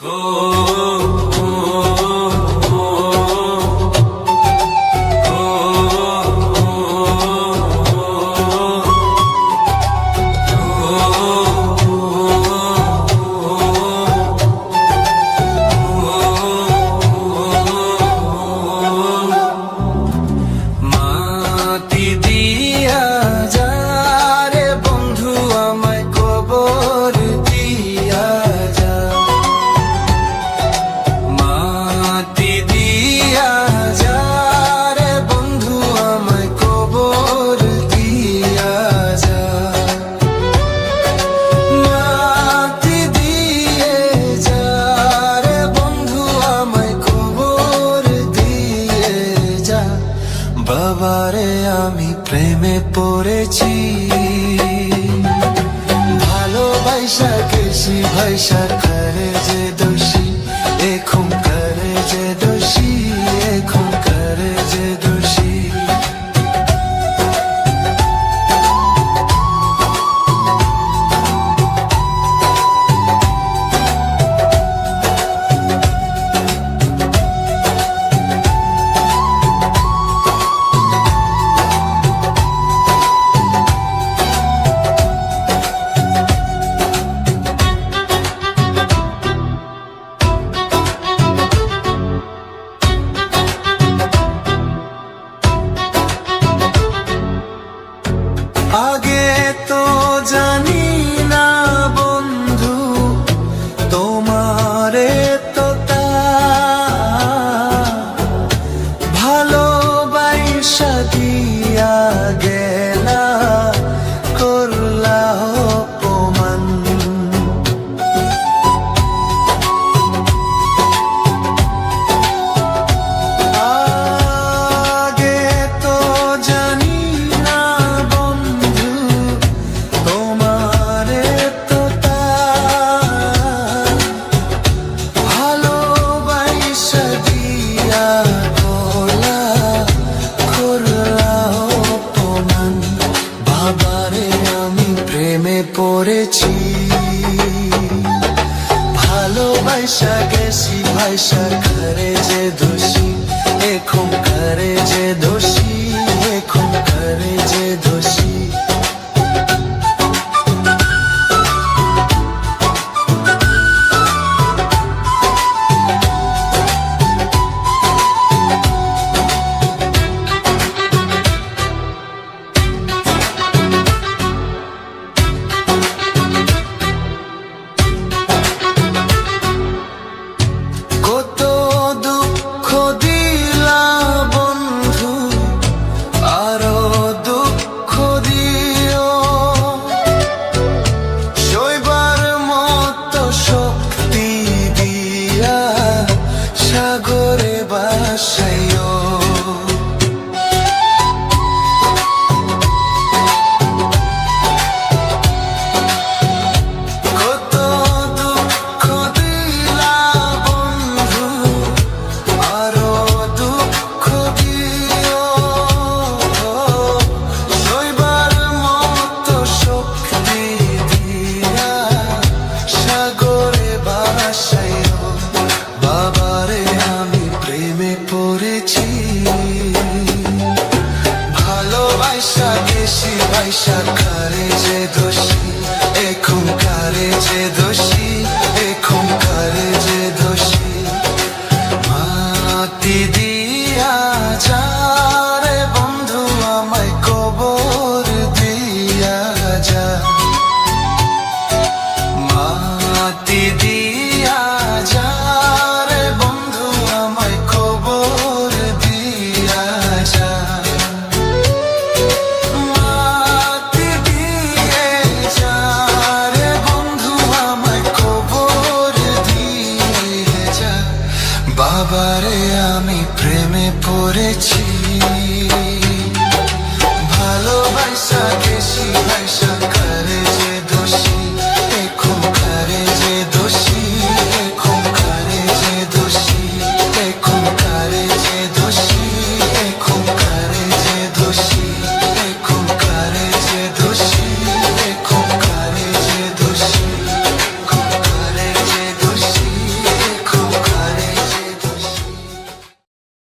Oh. আবারে আমি প্রেমে পড়েছি। ভালোবাসা কেসি ভাইসা করে যে দোষী এখন করে যে করেছি। ভালোবাসা গেছি ভাইসা করে যে দোষ। আয়সা কারে যে দোষী, এখন কারে যে দোষী, এখন কারে যে দোষী। মাতি দিয়া যা বন্ধু আমায় কবর 노래 치